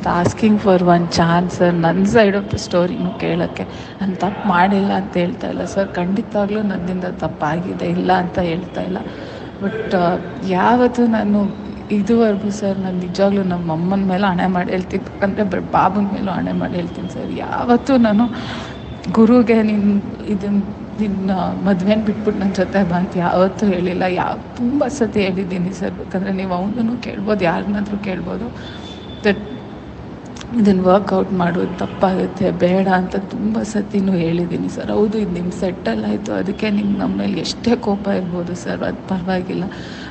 Just asking for one chance sir ನನ್ನ side of the ಸ್ಟೋರಿನೂ ಕೇಳೋಕ್ಕೆ ನಾನು ತಪ್ಪು ಮಾಡಿಲ್ಲ ಅಂತ ಹೇಳ್ತಾ ಇಲ್ಲ ಸರ್ ಖಂಡಿತವಾಗ್ಲೂ ನನ್ನಿಂದ ತಪ್ಪಾಗಿದೆ, ಇಲ್ಲ ಅಂತ ಹೇಳ್ತಾ ಇಲ್ಲ. ಬಟ್ ಯಾವತ್ತು ನಾನು ಇದುವರೆಗೂ ಸರ್ ನಾನು ನಿಜವಾಗ್ಲೂ ನಮ್ಮ ಅಮ್ಮನ ಮೇಲೆ ಹಣೆ ಮಾಡಿ ಹೇಳ್ತೀನಿ ಅಂದರೆ ಬಾಬನ ಮೇಲೂ ಹಣೆ ಮಾಡಿ ಹೇಳ್ತೀನಿ ಸರ್ ಯಾವತ್ತೂ ನಾನು ಗುರುಗೆ ನಿನ್ನ ಇದನ್ನ ನಿನ್ನ ಮದುವೆನ ಬಿಟ್ಬಿಟ್ಟು ನನ್ನ ಜೊತೆ ಬಂತು ಯಾವತ್ತೂ ಹೇಳಿಲ್ಲ. ಯಾವ, ತುಂಬ ಸತಿ ಹೇಳಿದ್ದೀನಿ ಸರ್ ಬೇಕಂದರೆ ನೀವು ಅವನೂ ಕೇಳ್ಬೋದು, ಯಾರನ್ನಾದರೂ ಕೇಳ್ಬೋದು. ದಟ್ ಇದನ್ನು ವರ್ಕೌಟ್ ಮಾಡೋದು ತಪ್ಪಾಗುತ್ತೆ, ಬೇಡ ಅಂತ ತುಂಬ ಸತಿನೂ ಹೇಳಿದ್ದೀನಿ ಸರ್ ಹೌದು, ಇದು ನಿಮ್ಮ ಸೆಟ್ಟಲ್ ಆಯಿತು ಅದಕ್ಕೆ ನಿಮ್ಗೆ ನಮ್ಮ ಮೇಲೆ ಎಷ್ಟೇ ಕೋಪ ಇರ್ಬೋದು ಸರ್ ಅದು ಪರವಾಗಿಲ್ಲ.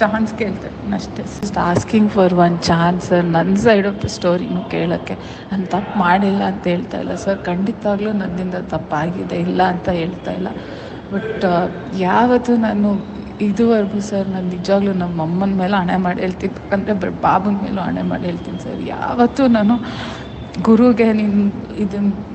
ಚಾನ್ಸ್ ಕೇಳ್ತಾರೆ ಅಷ್ಟೇ just asking for one chance sir ನನ್ನ ಸೈಡ್ ಆಫ್ ದ ಸ್ಟೋರಿನೂ ಕೇಳೋಕ್ಕೆ. ನಾನು ತಪ್ಪು ಮಾಡಿಲ್ಲ ಅಂತ ಹೇಳ್ತಾ ಇಲ್ಲ ಸರ್ ಖಂಡಿತವಾಗ್ಲೂ ನನ್ನಿಂದ ತಪ್ಪಾಗಿದೆ, ಇಲ್ಲ ಅಂತ ಹೇಳ್ತಾ ಇಲ್ಲ. ಬಟ್ ಯಾವತ್ತೂ ನಾನು ಇದುವರೆಗೂ ಸರ್ ನಾನು ನಿಜವಾಗ್ಲೂ ನಮ್ಮ ಅಮ್ಮನ ಮೇಲೆ ಹಣೆ ಮಾಡಿ ಹೇಳ್ತೀನಿ ಅಂದರೆ ಬಾಬನ ಮೇಲೂ ಹಣೆ ಮಾಡಿ ಹೇಳ್ತೀನಿ ಸರ್ ಯಾವತ್ತೂ ನಾನು ಗುರುಗೆ ನಿನ್ನ ಇದನ್ನ